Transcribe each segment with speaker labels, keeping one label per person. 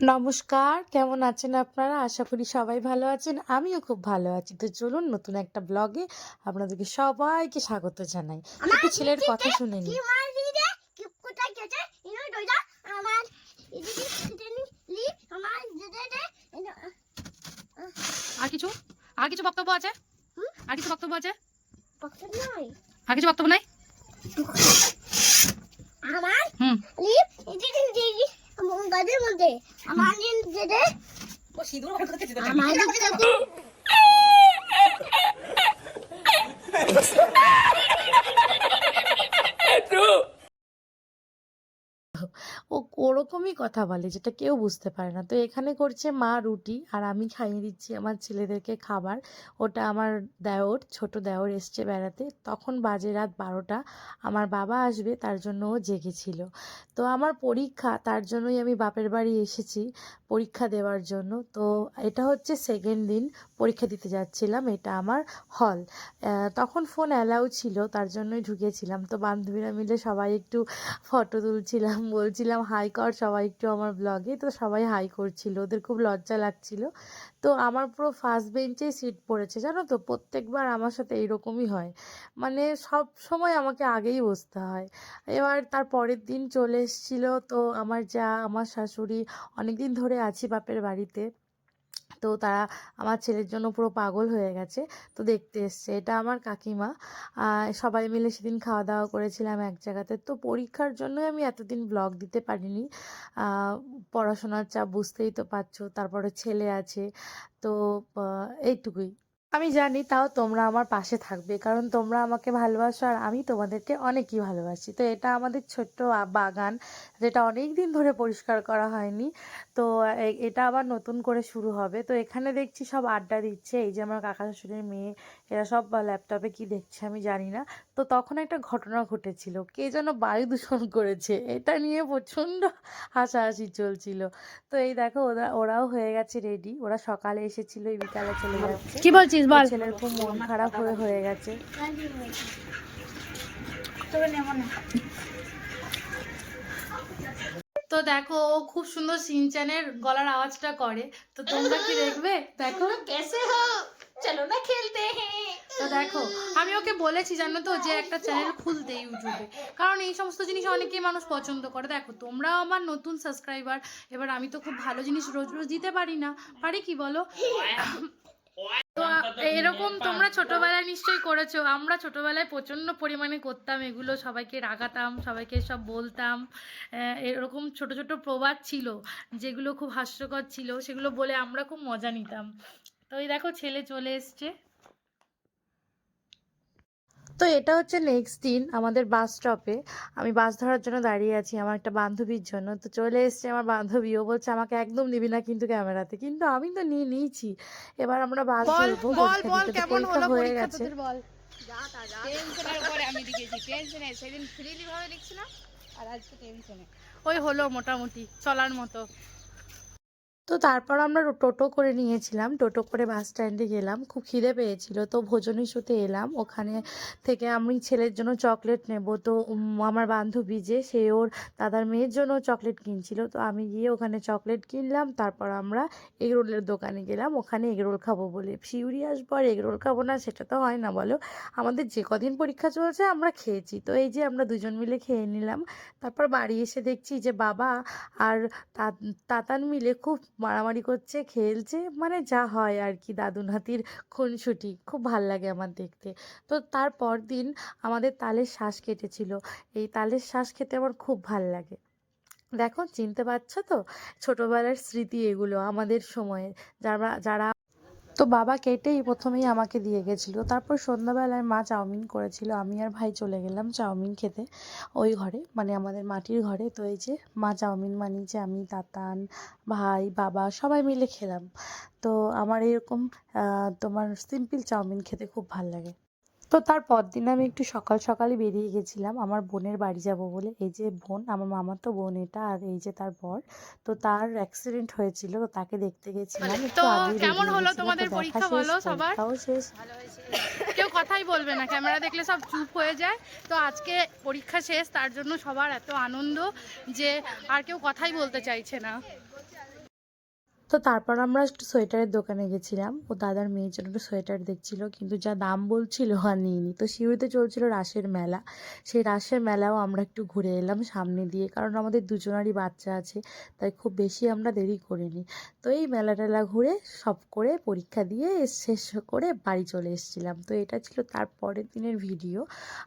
Speaker 1: নমস্কার কেমন আছেন আপনারা? আশা করি সবাই ভালো আছেন আমিও খুব ভালো আছি। তো চলুন নতুন একটা ব্লগে আপনাদেরকে সবাইকে স্বাগত জানাই। একটু ছেলের কথা শুনে নিই।
Speaker 2: আমার দিদি কি কোথায় গেছে? ইনো দইদা আমার দিদি খেতে নি আমার
Speaker 3: আর কিছু? আর কিছু বক্তব্য আছে? আর কিছু বক্তব্য আছে? আর কিছু বক্তব্য নাই?
Speaker 2: আমার
Speaker 3: হুম
Speaker 2: লিপ দিদি দিদি আমার গাদের মধ্যে আমার দিদি আমার দিদি
Speaker 1: ও ওরকমই কথা বলে যেটা কেউ বুঝতে পারে না। তো এখানে করছে মা রুটি আর আমি খাইয়ে দিচ্ছি আমার ছেলেদেরকে খাবার। ওটা আমার দেওর, ছোট দেওর এসছে বেড়াতে। তখন বাজে রাত বারোটা। আমার বাবা আসবে, তার জন্য ও জেগেছিল। তো আমার পরীক্ষা, তার জন্যই আমি বাপের বাড়ি এসেছি পরীক্ষা দেওয়ার জন্য। তো এটা হচ্ছে সেকেন্ড দিন পরীক্ষা দিতে যাচ্ছিলাম, এটা আমার হল তখন ফোন অ্যালাউ ছিল, তার জন্যই ঢুকেছিলাম। তো বান্ধবীরা মিলে সবাই একটু ফটো তুলছিলাম বলছিলাম, হাই কর সবাই একটু আমার ব্লগে তো সবাই হাই করছিল, ওদের খুব লজ্জা লাগছিল। তো আমার পুরো ফার্স্ট বেঞ্চেই সিট পড়েছে, জানো তো? প্রত্যেকবার আমার সাথে এইরকমই হয়। মানে সব সময় আমাকে আগেই বসতে হয়। এবার তার পরের দিন চলে এসেছিল, তো আমার যা, আমার শাশুড়ি অনেক দিন ধরে আছি বাপের বাড়িতে। তো তারা আমার ছেলের জন্য পুরো পাগল হয়ে গেছে। তো দেখতে এসছে, এটা আমার কাকিমা। সবাই মিলে সেদিন খাওয়া দাওয়া করেছিলাম এক জায়গাতে। তো পরীক্ষার জন্য আমি এতদিন ব্লগ দিতে পারিনি। পড়াশোনার চাপ বুঝতেই তো পারছ, তারপরে ছেলে আছে। তো এইটুকুই। আমি জানি তাও তোমরা আমার পাশে থাকবে কারণ তোমরা আমাকে ভালোবাসো আর আমি তোমাদেরকে অনেকই ভালোবাসি। তো এটা আমাদের ছোট্ট বাগান যেটা অনেক দিন ধরে পরিষ্কার করা হয়নি। তো এটা আবার নতুন করে শুরু হবে। তো এখানে দেখছি সব আড্ডা দিচ্ছে। এই যে আমার কাকা শাশুড়ির মেয়ে এরা সব ল্যাপটপে কি দেখছে আমি জানি না। তো তখন একটা ঘটনা ঘটেছিল। কে যেন বায়ু দূষণ করেছে। এটা নিয়ে প্রচণ্ড হাসাহাসি চলছিল। তো এই দেখো ওরা ওরাও হয়ে গেছে রেডি ওরা সকালে এসেছিল এই বিকালে চলে যাচ্ছে।
Speaker 3: কি বলছিস
Speaker 1: ছেলের খুব মন খারাপ হয়ে হয়ে গেছে।
Speaker 3: তো দেখো ও খুব সুন্দর সিনচানের গলার আওয়াজটা করে। তো তোমরা কি দেখবে? দেখো।
Speaker 2: কেসে হো চলো না খেলতে।
Speaker 3: তো দেখো আমি ওকে বলেছি জানো তো যে একটা চ্যানেল খুলতে ইউটিউবে। কারণ এই সমস্ত জিনিস অনেকেই মানুষ পছন্দ করে। দেখো তোমরাও আমার নতুন সাবস্ক্রাইবার এবার আমি তো খুব ভালো জিনিস রোজ রোজ দিতে পারি না। পারি কি বলো? এরকম তোমরা ছোটবেলায় নিশ্চয়ই করেছ। আমরা ছোটবেলায় প্রচণ্ড পরিমাণে করতাম এগুলো, সবাইকে রাগাতাম, সবাইকে সব বলতাম। এরকম ছোট ছোট প্রবাদ ছিল, যেগুলো খুব হাস্যকর ছিল, সেগুলো বলে আমরা খুব মজা নিতাম। তো এই দেখো, ছেলে চলে এসছে।
Speaker 1: তো এটা হচ্ছে নেক্সট দিন আমাদের বাস স্টপে আমি বাস ধরার জন্য দাঁড়িয়ে আছি আমার একটা বান্ধবীর জন্য। তো চলে এসছে আমার বান্ধবী ও বলছে আমাকে একদম নিবি না কিন্তু ক্যামেরাতে। কিন্তু আমি তো নিয়ে নিয়েছি। এবার আমরা বাস ধরবো। পরীক্ষা হয়ে গেছে।
Speaker 3: বল।
Speaker 4: আমি লিখেছি টেনশনে সেদিন ফ্রিলি ভাবে লিখছিলাম। আর আজকে টেনশনে
Speaker 3: ওই হলো মোটামুটি চলার মতো।
Speaker 1: তো তারপর আমরা টোটো করে নিয়েছিলাম। টোটো করে বাস স্ট্যান্ডে গেলাম। খুব খিদে পেয়েছিল। তো ভোজন ইস্যুতে এলাম। ওখানে থেকে আমি ছেলের জন্য চকলেট নেব। তো আমার বান্ধবী যে, সে ওর দাদার মেয়ের জন্য চকলেট কিনছিল। তো আমি গিয়ে ওখানে চকলেট কিনলাম। তারপর আমরা এগরোলের দোকানে গেলাম। ওখানে এগরোল খাব বলে শিউরি আসব। আর এগরোল খাব না, সেটা তো হয় না, বলো। আমাদের যে কদিন পরীক্ষা চলছে, আমরা খেয়েছি। তো এই যে আমরা দুজন মিলে খেয়ে নিলাম। তারপর বাড়ি এসে দেখছি যে, বাবা আর তাতান মিলে খুব মারামারি করছে, খেলছে মানে যা হয় আর কি দাদু নাতির খুনসুটি। খুব ভালো লাগে আমার দেখতে। তো তারপর দিন আমাদের তালের শ্বাস কেটেছিল। এই তালের শ্বাস খেতে আমার খুব ভালো লাগে। দেখো, চিনতে পারছ তো? ছোটবেলার স্মৃতি এগুলো আমাদের সময়ে। যারা যারা তো বাবা কেটেই প্রথমেই আমাকে দিয়ে গেছিল। তারপর সন্ধ্যাবেলায় মা চাউমিন করেছিল। আমি আর ভাই চলে গেলাম চাউমিন খেতে ওই ঘরে মানে আমাদের মাটির ঘরে। তো এই যে মা চাউমিন বানিয়েছে, আমি, তাতান, ভাই, বাবা সবাই মিলে খেলাম। তো আমার এরকম তোমার সিম্পল চাউমিন খেতে খুব ভালো লাগে। তো তার পরদিন আমি একটু সকাল সকালই বেরিয়ে গেছিলাম। আমার বোনের বাড়ি যাব বলে। এই যে বোন আমার মামার তো বোন এটা আর এই যে তার বর। তো তার অ্যাক্সিডেন্ট হয়েছিল তো তাকে দেখতে গেছিলাম।
Speaker 3: তো কেমন হলো তোমাদের পরীক্ষা বলো সবার?
Speaker 1: শেষ।
Speaker 3: কেউ কথাই বলবে না। ক্যামেরা দেখলে সব চুপ হয়ে যায়। তো আজকে পরীক্ষা শেষ তার জন্য সবার এত আনন্দ যে আর কেউ কথাই বলতে চাইছে না।
Speaker 1: তো তারপর আমরা সোয়েটারের দোকানে গেছিলাম। ও দাদার মেয়ের জন্য একটু সোয়েটার দেখছিল, কিন্তু যা দাম বলছিল আর নিইনি। তো শিউরিতে চলছিল রাসের মেলা। সেই রাসের মেলাও আমরা একটু ঘুরে এলাম সামনে দিয়ে, কারণ আমাদের দুজনারই বাচ্চা আছে, তাই খুব বেশি আমরা দেরি করিনি। তো এই মেলা টেলা ঘুরে সব করে পরীক্ষা দিয়ে শেষ করে বাড়ি চলে এসেছিলাম। তো এটা ছিল তার পরের দিনের ভিডিও।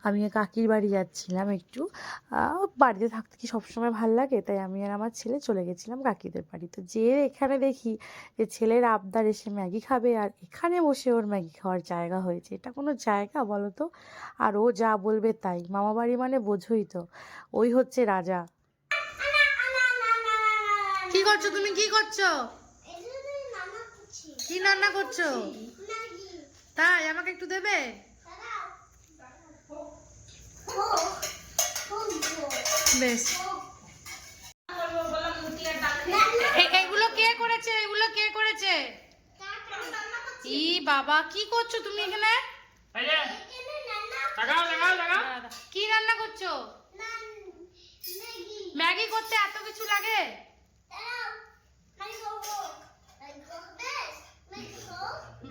Speaker 1: আমি কাকির বাড়ি যাচ্ছিলাম একটু। বাড়িতে থাকতে কি সবসময় ভালো লাগে? তাই আমি আর আমার ছেলে চলে গেছিলাম কাকিদের বাড়ি। তো যে এখানে দেখি যে ছেলের আবদার এসে ম্যাগি খাবে আর এখানে বসে ওর ম্যাগি খাওয়ার জায়গা হয়েছে। এটা কোনো জায়গা বলো তো? আর ও যা বলবে তাই। মামা বাড়ি মানে বোঝোই তো। ওই হচ্ছে রাজা।
Speaker 3: কি করছ তুমি? কি করছ? কি রান্না করছ? তাই, আমাকে একটু দেবে? বেশ এ- এগুলো কে করেছে এগুলো কে করেছে ই বাবা কি করছ তুমি এখানে? কি রান্না করছ? ম্যাগি করতে এত কিছু লাগে?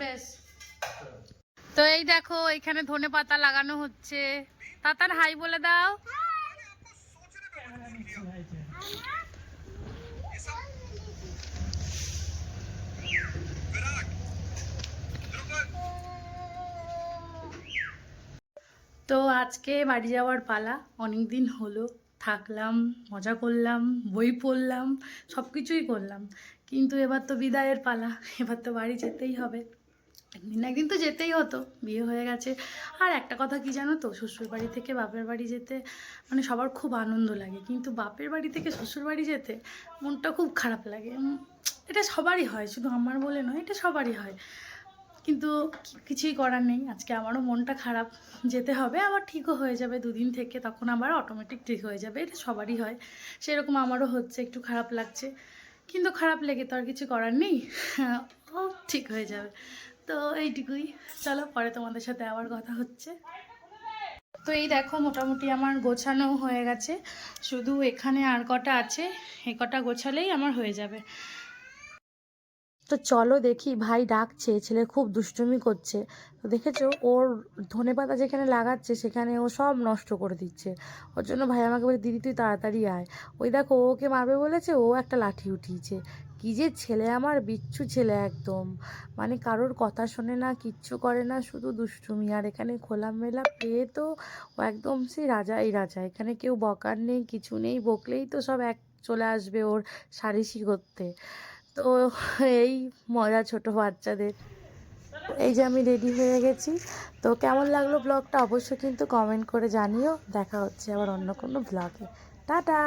Speaker 3: বেশ। তো এই দেখো এখানে ধনে পাতা লাগানো হচ্ছে। তাতার হাই বলে দাও। তো আজকে বাড়ি যাওয়ার পালা। অনেক দিন হলো, থাকলাম, মজা করলাম, বই পড়লাম সব কিছুই করলাম। কিন্তু এবার তো বিদায়ের পালা, এবার তো বাড়ি যেতেই হবে। একদিন একদিন তো যেতেই হতো, বিয়ে হয়ে গেছে। আর একটা কথা কি জানো তো শ্বশুর বাড়ি থেকে বাপের বাড়ি যেতে মানে সবার খুব আনন্দ লাগে। কিন্তু বাপের বাড়ি থেকে শ্বশুর বাড়ি যেতে মনটা খুব খারাপ লাগে। এটা সবারই হয়, শুধু আমার বলে নয়, এটা সবারই হয়। কিন্তু কিছুই করার নেই। আজকে আমারও মনটা খারাপ। যেতে হবে, আবার ঠিকও হয়ে যাবে দুদিন থেকে। তখন আবার অটোমেটিক ঠিক হয়ে যাবে, এটা সবারই হয়। সেরকম আমারও হচ্ছে, একটু খারাপ লাগছে। কিন্তু খারাপ লেগে তো আর কিছু করার নেই। ও ঠিক হয়ে যাবে। তো এইটুকুই। চলো, পরে তোমাদের সাথে আবার কথা হচ্ছে। তো এই দেখো, মোটামুটি আমার গোছানো হয়ে গেছে। শুধু এখানে আর কটা আছে, এ কটা গোছালেই আমার হয়ে যাবে।
Speaker 1: তো চলো দেখি, ভাই ডাকছে, ছেলে খুব দুষ্টুমি করছে। তো দেখেছ, ওর ধনে পাতা যেখানে লাগাচ্ছে, সেখানে ও সব নষ্ট করে দিচ্ছে। ওর জন্য ভাই আমাকে বলে, দিদি, তুই তাড়াতাড়ি আয়। ওই দেখো ওকে মারবে বলেছে, ও একটা লাঠি উঠিয়েছে। কি যে ছেলে আমার, বিচ্ছু ছেলে একদম। মানে কারোর কথা শোনে না, কিচ্ছু করে না, শুধু দুষ্টুমি। আর এখানে খোলামেলা পেয়ে তো, ও একদম সেই রাজাই রাজা। এখানে কেউ বকার নেই, কিছু নেই, বকলেই তো সব এক চলে আসবে ওর সারিসি করতে তো এই মজা ছোট বাচ্চাদের। এই যে আমি রেডি হয়ে গেছি। তো কেমন লাগল ব্লগটা অবশ্যই কিন্তু কমেন্ট করে জানিও। দেখা হচ্ছে আবার অন্য কোনো ব্লগে টাটা!